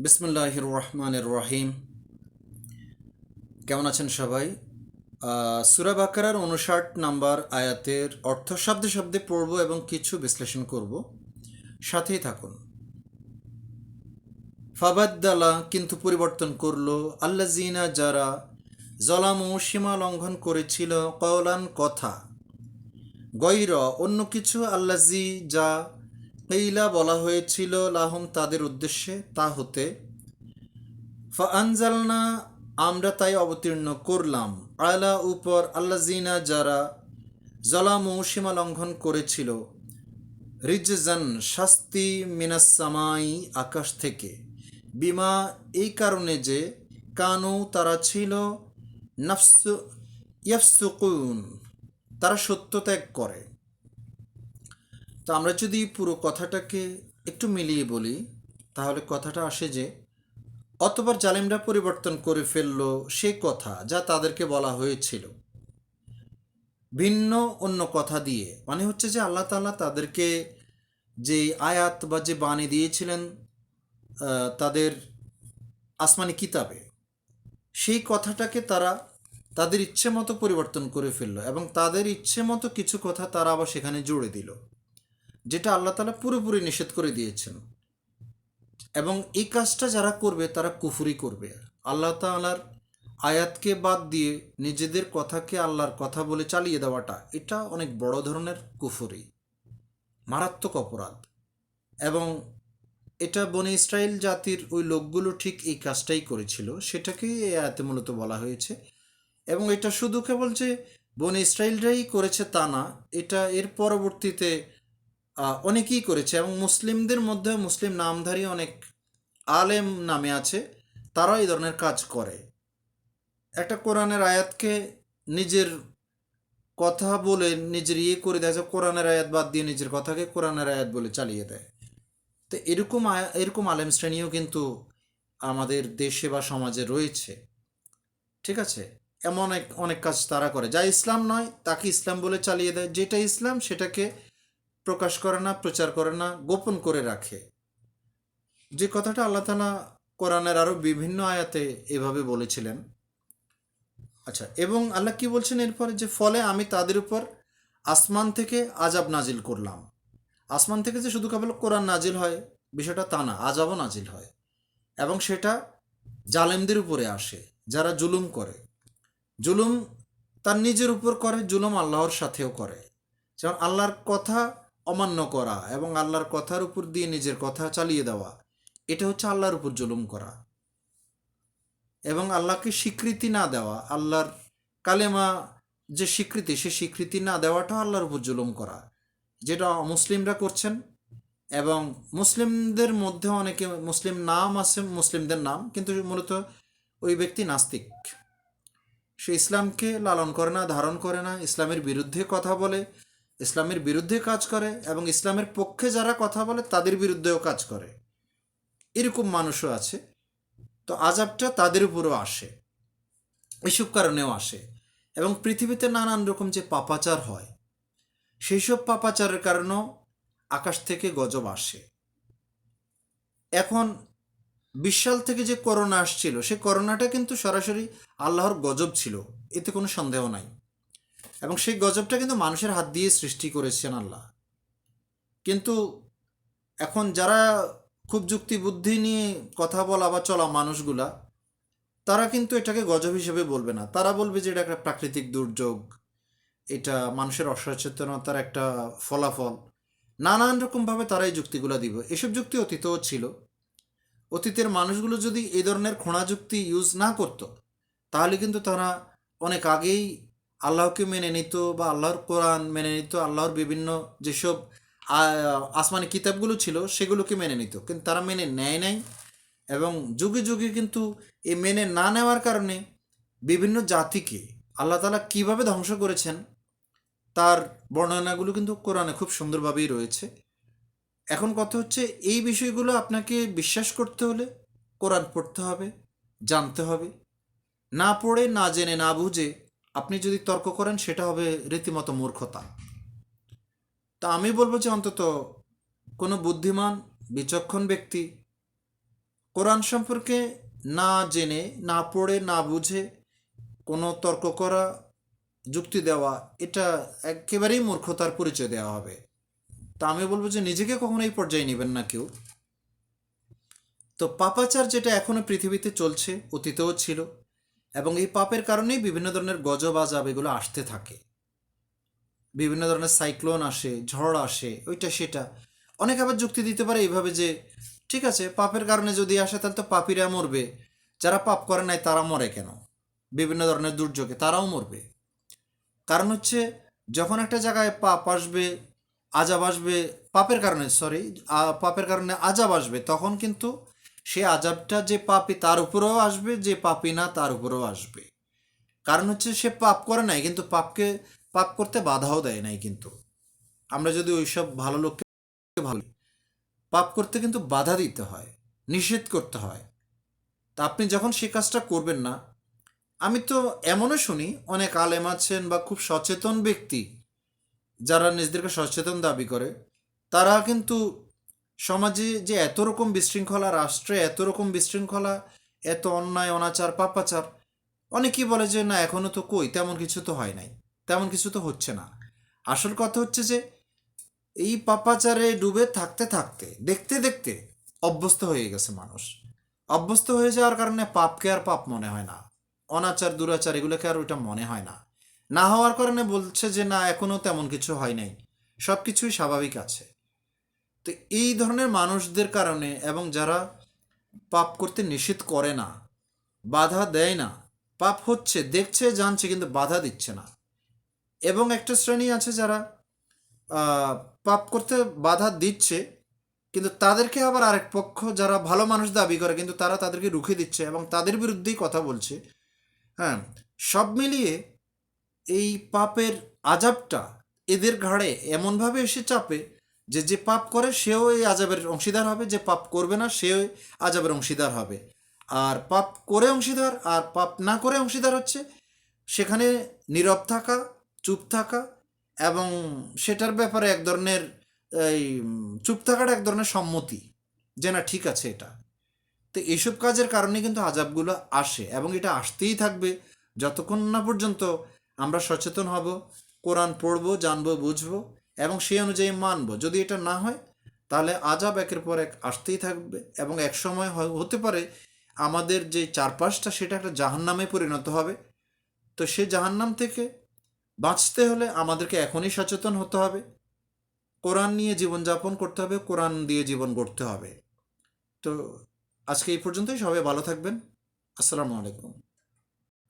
বিসমুল্লাহ রহমানের রহিম কেমন আছেন সবাই? সুরা বাকারার উনষাট নাম্বার আয়াতের অর্থ শব্দে শব্দে পড়ব এবং কিছু বিশ্লেষণ করব। সাথেই থাকুন। ফাবাদ্দালা কিন্তু পরিবর্তন করল। আল্লাজিনা যারা জলামু সীমা লঙ্ঘন করেছিল, কওলান কথা গৈর অন্য কিছু আল্লাজি যা এইলা বলা হয়েছিল লাহম তাদের উদ্দেশ্যে তা হতে ফানজালনা আমরা তাই অবতীর্ণ করলাম আলা উপর আল্লাজিনা যারা জলামু সীমা লঙ্ঘন করেছিল, রিজজান শাস্তি মিনাসামাই আকাশ থেকে। বিমা, এই কারণে যে কানু তারা ছিল নাফসু, ইয়াফসুকুন, তারা সত্য ত্যাগ করে। তো আমরা যদি পুরো কথাটাকে একটু মিলিয়ে বলি, তাহলে কথাটা আসে যে, অতবার জালিমরা পরিবর্তন করে ফেলল সে কথা যা তাদেরকে বলা হয়েছিল। ভিন্ন, অন্য কথা দিয়ে। মানে হচ্ছে যে আল্লাহ তাআলা তাদেরকে যে আয়াত বা যে বাণী দিয়েছিলেন তাদের আসমানি কিতাবে, সেই কথাটাকে তারা তাদের ইচ্ছে মতো পরিবর্তন করে ফেলল এবং তাদের ইচ্ছে মতো কিছু কথা তারা আবার সেখানে জুড়ে দিল। যেটা আল্লাহ তালা পুরোপুরি নিষেধ করে দিয়েছেন। এবং এই কাজটা যারা করবে, তারা কুফুরি করবে। আল্লাহ তালার আয়াতকে বাদ দিয়ে নিজেদের কথাকে আল্লাহর কথা বলে চালিয়ে দেওয়াটা, এটা অনেক বড় ধরনের কুফুরি, মারাত্মক অপরাধ। এবং এটা বনে ইসরায়েল জাতির ওই লোকগুলো ঠিক এই কাজটাই করেছিল সেটাকেই এই আয়াতে মূলত বলা হয়েছে। এবং এটা শুধু কেবল যে বনে ইসরায়েলরাই করেছে তা না, এটা এর পরবর্তীতে অনেকেই করেছে এবং মুসলিমদের মধ্যে মুসলিম নামধারী অনেক আলেম নামে আছে তারা এই ধরনের কাজ করে। একটা কোরআনের আয়াতকে নিজের কথা বলে নিজের ইয়ে করে দেয় কোরআনের আয়াত বাদ দিয়ে নিজের কথাকে কোরআনের আয়াত বলে চালিয়ে দেয়। তো এরকম এরকম আলেম শ্রেণীও কিন্তু আমাদের দেশে বা সমাজে রয়েছে। ঠিক আছে? এমন অনেক অনেক কাজ তারা করে। যা ইসলাম নয়, তাকে ইসলাম বলে চালিয়ে দেয়। যেটা ইসলাম, সেটাকে প্রকাশ করে না, প্রচার করে না, গোপন করে রাখে। যে কথাটা আল্লাহ তালা কোরআনের আরও বিভিন্ন আয়াতে এভাবে বলেছিলেন। আচ্ছা এবং আল্লাহ কি বলছেন এরপরে? যে ফলে আমি তাদের উপর আসমান থেকে আজাব নাজিল করলাম। আসমান থেকে যে শুধু কেবল কোরআন নাজিল হয়, বিষয়টা তা না আজাবও নাজিল হয়। এবং সেটা জালেমদের উপরে আসে, যারা জুলুম করে। জুলুম তার নিজের উপর করে, জুলুম আল্লাহর সাথেও করে। যেমন আল্লাহর কথা অমান্য করা এবং আল্লাহর কথার উপর দিয়ে নিজের কথা চালিয়ে দেওয়া, এটা হচ্ছে আল্লাহর উপর জুলুম করা। এবং আল্লাহকে স্বীকৃতি না দেওয়া, আল্লাহর কালেমা যে স্বীকৃতি, সে স্বীকৃতি না দেওয়াটা আল্লাহর উপর জুলুম করা, যেটা মুসলিমরা করছেন। এবং মুসলিমদের মধ্যে অনেকে, মুসলিম নাম আছে, মুসলিমদের নাম, কিন্তু মূলত ওই ব্যক্তি নাস্তিক। সে ইসলামকে লালন করে না, ধারণ করে না, ইসলামের বিরুদ্ধে কথা বলে ইসলামের বিরুদ্ধে কাজ করে এবং ইসলামের পক্ষে যারা কথা বলে তাদের বিরুদ্ধেও কাজ করে। এরকম মানুষও আছে। তো আজাবটা তাদের উপরও আসে। এসব কারণেও আসে। এবং পৃথিবীতে নানান রকম যে পাপাচার হয় সেই সব পাপাচারের কারণেও আকাশ থেকে গজব আসে। এখন বিশাল থেকে যে করোনা আসছিল, সে করোনাটা কিন্তু সরাসরি আল্লাহর গজব ছিল। এতে কোনো সন্দেহ নাই। এবং সেই গজবটা কিন্তু মানুষের হাত দিয়ে সৃষ্টি করেছেন আল্লাহ। কিন্তু এখন যারা খুব যুক্তি বুদ্ধি নিয়ে কথা বলা বা চলা মানুষগুলা, তারা কিন্তু এটাকে গজব হিসেবে বলবে না। তারা বলবে যে এটা একটা প্রাকৃতিক দুর্যোগ, এটা মানুষের অসচেতনতার একটা ফলাফল। নানান রকমভাবে তারা এই যুক্তিগুলো দিব। এসব যুক্তি অতীতও ছিল। অতীতের মানুষগুলো যদি এই ধরনের খোঁড়া যুক্তি ইউজ না করতো, তাহলে কিন্তু তারা অনেক আগেই আল্লাহকে মেনে নিত বা আল্লাহর কোরআন মেনে নিত, আল্লাহর বিভিন্ন যেসব আসমানি কিতাবগুলো ছিল সেগুলোকে মেনে নিত। কিন্তু তারা মেনে নেয় নাই এবং যুগে যুগে কিন্তু এই মেনে না নেওয়ার কারণে বিভিন্ন জাতিকে আল্লাহ তালা কীভাবে ধ্বংস করেছেন তার বর্ণনাগুলো কিন্তু কোরআনে খুব সুন্দরভাবেই রয়েছে। এখন কথা হচ্ছে এই বিষয়গুলো আপনাকে বিশ্বাস করতে হলে কোরআন পড়তে হবে, জানতে হবে। না পড়ে, না জেনে, না বুঝে আপনি যদি তর্ক করেন, সেটা হবে রীতিমতো মূর্খতা। তা আমি বলব যে অন্তত কোনো বুদ্ধিমান, বিচক্ষণ ব্যক্তি কোরআন সম্পর্কে না জেনে, না পড়ে, না বুঝে কোনো তর্ক করা, যুক্তি দেওয়া, এটা একেবারেই মূর্খতার পরিচয় দেওয়া হবে। তা আমি বলব যে নিজেকে কখনো এই পর্যায়ে নেবেন না কেউ। তো পাপাচার যেটা এখনও পৃথিবীতে চলছে, অতীতেও ছিল এবং এই পাপের কারণেই বিভিন্ন ধরনের গজব, আজাব এগুলো আসতে থাকে। বিভিন্ন ধরনের সাইক্লোন আসে, ঝড় আসে, ওইটা, সেটা। অনেক আবার যুক্তি দিতে পারে এইভাবে যে, ঠিক আছে, পাপের কারণে যদি আসে, তাহলে তো পাপীরা মরবে। যারা পাপ করে নাই, তারা মরে কেন? বিভিন্ন ধরনের দুর্যোগে তারাও মরবে। কারণ হচ্ছে, যখন একটা জায়গায় পাপ আসবে, আজাব আসবে, পাপের কারণে সরি পাপের কারণে আজাব আসবে, তখন কিন্তু সে আজাবটা যে পাপি তার উপরেও আসবে, যে পাপি না তার উপরেও আসবে। কারণ হচ্ছে সে পাপ করে নাই, কিন্তু পাপকে, পাপ করতে বাধাও দেয় নাই কিন্তু। আমরা যদি ওইসব ভালো লোককে ভালো, পাপ করতে কিন্তু বাধা দিতে হয়, নিষেধ করতে হয়। তা আপনি যখন সে কাজটা করবেন না, আমি তো এমনও শুনি, অনেক আলেম আছেন বা খুব সচেতন ব্যক্তি, যারা নিজেদেরকে সচেতন দাবি করে, তারা কিন্তু সমাজে যে এত রকম বিশৃঙ্খলা, রাষ্ট্রে এত রকম বিশৃঙ্খলা, এত অন্যায়, অনাচার, পাপাচার, অনেকেই বলে যে, না এখনও তো কই? তেমন কিছু তো হয় নাই। তেমন কিছু তো হচ্ছে না। আসল কথা হচ্ছে যে, এই পাপাচারে ডুবে থাকতে থাকতে, দেখতে দেখতে অভ্যস্ত হয়ে গেছে মানুষ। অভ্যস্ত হয়ে যাওয়ার কারণে পাপকে আর পাপ মনে হয় না। অনাচার, দুরাচার, এগুলোকে আর ওইটা মনে হয় না। না হওয়ার কারণে বলছে যে, না এখনও তেমন কিছু হয় নাই। সব কিছুই স্বাভাবিক আছে। তো এই ধরনের মানুষদের কারণে এবং যারা পাপ করতে নিষেধ করে না, বাধা দেয় না, পাপ হচ্ছে, দেখছে, জানছে, কিন্তু বাধা দিচ্ছে না। এবং একটা শ্রেণি আছে যারা পাপ করতে বাধা দিচ্ছে, কিন্তু তাদেরকে আবার আরেক পক্ষ, যারা ভালো মানুষ দাবি করে, কিন্তু তারা তাদেরকে রুখে দিচ্ছে এবং তাদের বিরুদ্ধেই কথা বলছে। হ্যাঁ সব মিলিয়ে এই পাপের আজাবটা এদের ঘাড়ে এমনভাবে এসে চাপে যে যে পাপ করে সেও এই আজাবের অংশীদার হবে, যে পাপ করবে না সেও আজাবের অংশীদার হবে। আর পাপ করে অংশীদার, আর পাপ না করে অংশীদার হচ্ছে সেখানে নীরব থাকা, চুপ থাকা এবং সেটার ব্যাপারে এক ধরনের, এই, চুপ থাকাটা এক ধরনের সম্মতি যে না, ঠিক আছে এটা। তো এইসব কাজের কারণে কিন্তু আজাবগুলো আসে এবং এটা আসতেই থাকবে। যতক্ষণ না পর্যন্ত আমরা সচেতন হব, কোরআন পড়ব, জানব, বুঝব এবং সেই অনুযায়ী মানব। যদি এটা না হয়, তাহলে আজাব একের পর এক আসতেই থাকবে এবং এক সময় হতে পারে আমাদের যে চারপাশটা সেটা একটা জাহান্নামে পরিণত হবে। তো সে জাহান্নাম থেকে বাঁচতে হলে আমাদেরকে এখনই সচেতন হতে হবে। কোরআন নিয়ে জীবনযাপন করতে হবে, কোরআন দিয়ে জীবন গড়তে হবে। তো আজকে এই পর্যন্তই। সবাই ভালো থাকবেন। আসসালামু আলাইকুম।